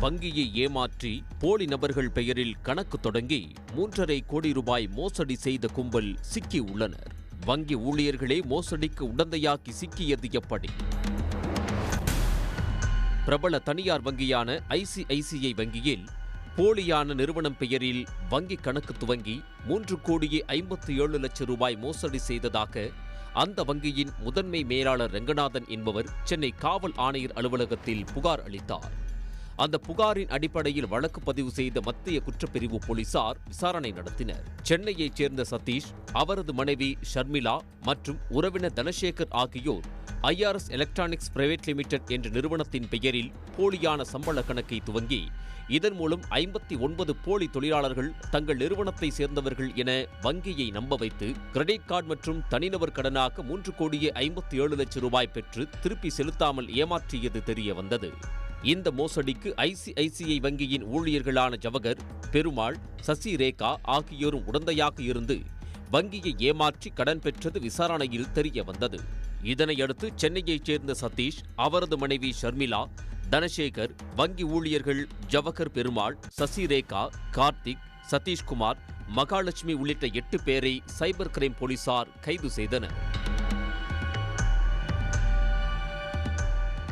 வங்கியை ஏமாற்றி போலி நபர்கள் பெயரில் கணக்கு தொடங்கி மூன்றரை கோடி ரூபாய் மோசடி செய்த கும்பல் சிக்கி உள்ளனர் வங்கி ஊழியர்களே மோசடிக்கு உடந்தையாக்கி சிக்கியது எப்படி? பிரபல தனியார் வங்கியான ஐசிஐசிஐ வங்கியில் போலியான நிறுவனம் பெயரில் வங்கி கணக்கு துவங்கி மூன்று கோடியே ஐம்பத்தி ஏழு லட்சம் ரூபாய் மோசடி செய்ததாக அந்த வங்கியின் முதன்மை மேலாளர் ரங்கநாதன் என்பவர் சென்னை காவல் ஆணையர் அலுவலகத்தில் புகார் அளித்தார். அந்த புகாரின் அடிப்படையில் வழக்கு பதிவு செய்த மத்திய குற்றப்பிரிவு போலீசார் விசாரணை நடத்தினர். சென்னையைச் சேர்ந்த சதீஷ் அவரது மனைவி ஷர்மிளா மற்றும் உறவினர் தனசேகர் ஆகியோர் ஐஆர்எஸ் எலக்ட்ரானிக்ஸ் பிரைவேட் லிமிடெட் என்ற நிறுவனத்தின் பெயரில் போலியான சம்பள கணக்கை துவங்கி இதன் மூலம் ஐம்பத்தி ஒன்பது போலி தொழிலாளர்கள் தங்கள் நிறுவனத்தை சேர்ந்தவர்கள் என வங்கியை நம்ப வைத்து கிரெடிட் கார்டு மற்றும் தனிநபர் கடனாக மூன்று கோடியே ஐம்பத்தி ஏழு லட்சம் ரூபாய் பெற்று திருப்பி செலுத்தாமல் ஏமாற்றியது தெரிய வந்தது இந்த மோசடிக்கு ஐசிஐசிஐ வங்கியின் ஊழியர்களான ஜவகர் பெருமாள் சசி ரேகா ஆகியோரும் உடந்தையாக இருந்து வங்கியை ஏமாற்றி கடன் பெற்றது விசாரணையில் தெரிய வந்தது. இதனையடுத்து சென்னையைச் சேர்ந்த சதீஷ் அவரது மனைவி ஷர்மிளா தனசேகர் வங்கி ஊழியர்கள் ஜவகர் பெருமாள் சசி ரேகா கார்த்திக் சதீஷ்குமார் மகாலட்சுமி உள்ளிட்ட எட்டு பேரை சைபர் கிரைம் போலீசார் கைது செய்தனர்.